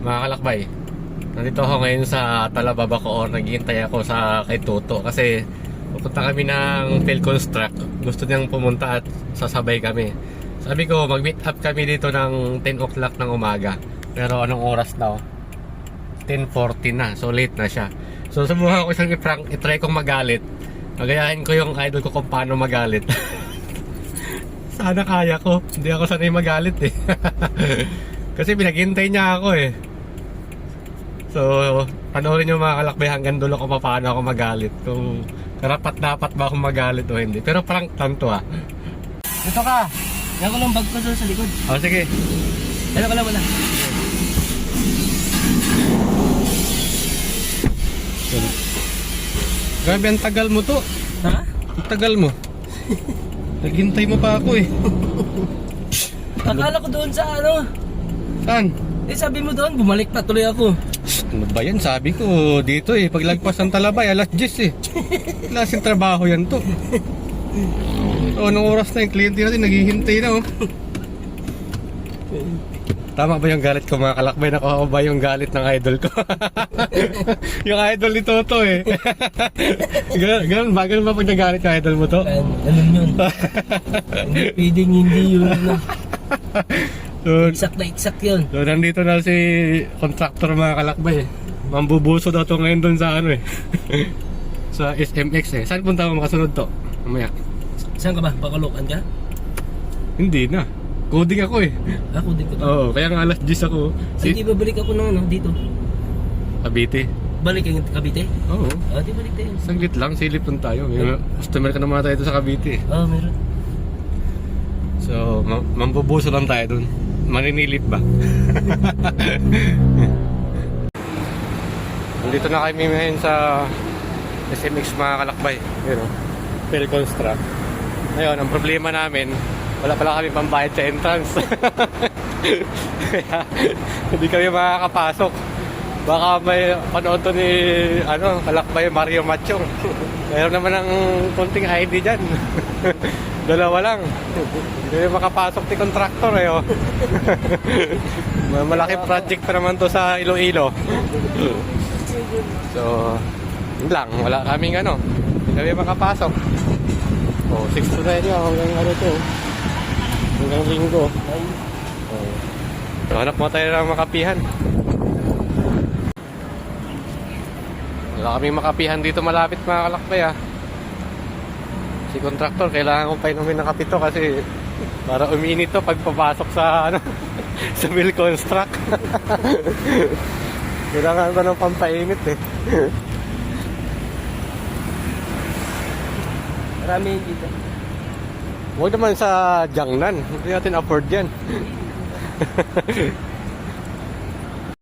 mga kalakbay. Nandito ako ngayon sa Talababa ko or naghihintay ako sa kay Toto kasi pupunta kami ng Phil Construct. Gusto niyang pumunta at sasabay kami. Sabi ko, mag-meet up kami dito ng 10 o'clock ng umaga. Pero anong oras daw? 10.40 na. So late na siya. So subukan ko siyang i-prank, i-try kong magalit. Magayahin ko yung idol ko kung paano magalit. Sana kaya ko. Hindi ako sanay magalit eh. Kasi pinaghintay niya ako eh. So, panoorin nyo mga kalakbay hanggang dulo ko pa paano ako magalit. Kung karapat dapat ba akong magalit o hindi. Pero prank lang to ah. Dito ka! Yan ko lang bag ko doon sa likod. O sige. Ano ka lang wala. Grabe, ang tagal mo to. Ha? Ang tagal mo. Naghintay mo pa ako eh. Akala ko doon sa ano. Saan? Eh sabi mo doon, bumalik na tuloy ako. Ano ba yan? Sabi ko dito eh. Paglagpas ng talabay, alas 10 eh. Klaseng trabaho yan to. O, anong oras na yung kliyente natin naghihintay na oh. Tama ba yung galit ko mga kalakbay? Nakuha ko ba yung galit ng idol ko? yung idol ni Toto eh. ganun, ganun ba? Ganun ba pag nagalit yung idol mo to? Ano, ganun yun. hindi pwedeng hindi yun. Ano. So, Exact na exact yun. so, nandito na si contractor mga kalakbay eh. Mambubuso daw to ngayon doon sa ano eh. sa SMX eh. Saan punta mo makasunod to? Mamaya. Saan ka ba? Pakalokan ka? Hindi na. Coding ako eh. Ako din ko. Oo, kaya nga alas 10 ako. Si... Hindi Si ba balik ako ng ano, dito? Cavite. Balik ang Cavite? Oo. Ah, di balik tayo. Saglit lang, silip lang tayo. May mga customer ka naman tayo sa Cavite. eh. Ah, meron. So, ma- mambubuso lang tayo dun. Maninilip ba? Nandito na kami ngayon sa SMX mga kalakbay. Yun o. Phil Construct. Ngayon, ang problema namin, wala pala kami pambayad sa entrance. Kaya, hindi kami makakapasok. Baka may panood ni ano, kalakbay Mario Machong. Meron naman ng konting ID dyan. Dalawa lang. Hindi makapasok ni contractor eh. Oh. Malaki project pa naman to sa Iloilo. So, yun lang. Wala kaming ano. Hindi kami makapasok. Oh, 6 to 9 yun. Hanggang ano to. Hanggang linggo. Oh. So, hanap mo tayo ng makapihan. Wala kaming makapihan dito malapit mga kalakbay ah. Si contractor, kailangan kong painumin ng kapito kasi para uminit to pag papasok sa ano sa mill construct. kailangan ko ng pampainit eh. Marami dito. Huwag naman sa Jiangnan. Hindi natin afford yan.